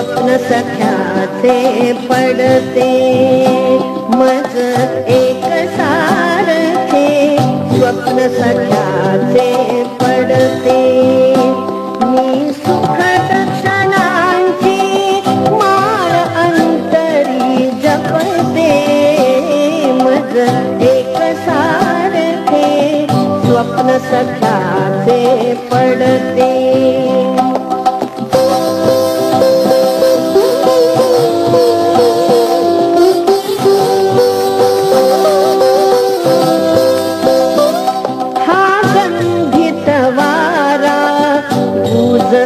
स्वप्न सख्याचे पडते. मज एक सारखे स्वप्न सख्याचे पडते. मी सुख दर्शनांची माळ अंतरी जपते. मज एक सारखे स्वप्न सख्याचे पडते.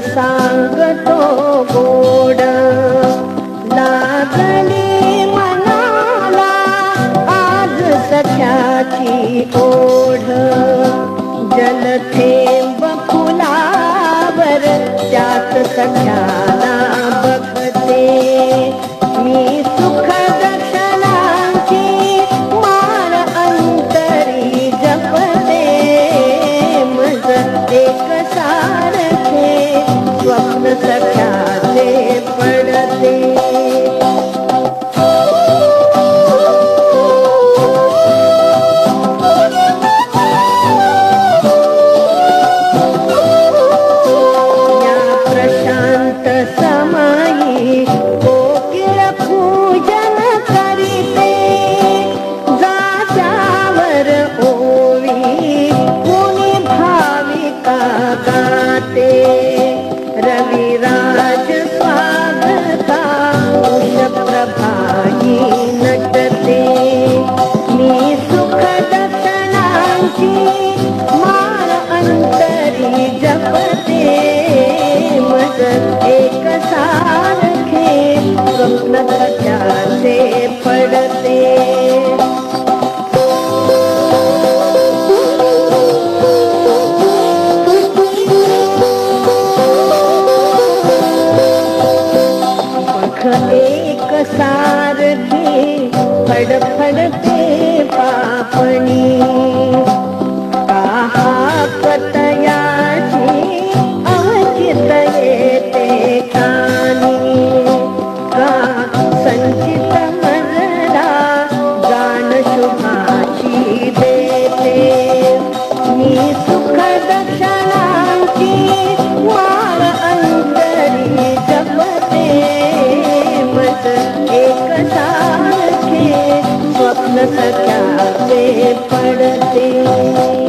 सांगतो गोड. लागली मनाला आज सख्याची ओढ. जलथेंब फुलावर त्यात सख्या പടത്തേ एक सारखे फडफडते पापणी। काहापतयाची अवचित येते कानी का संचित मजला गान शुभाची देते। मी सुख दर्शनांची किताबें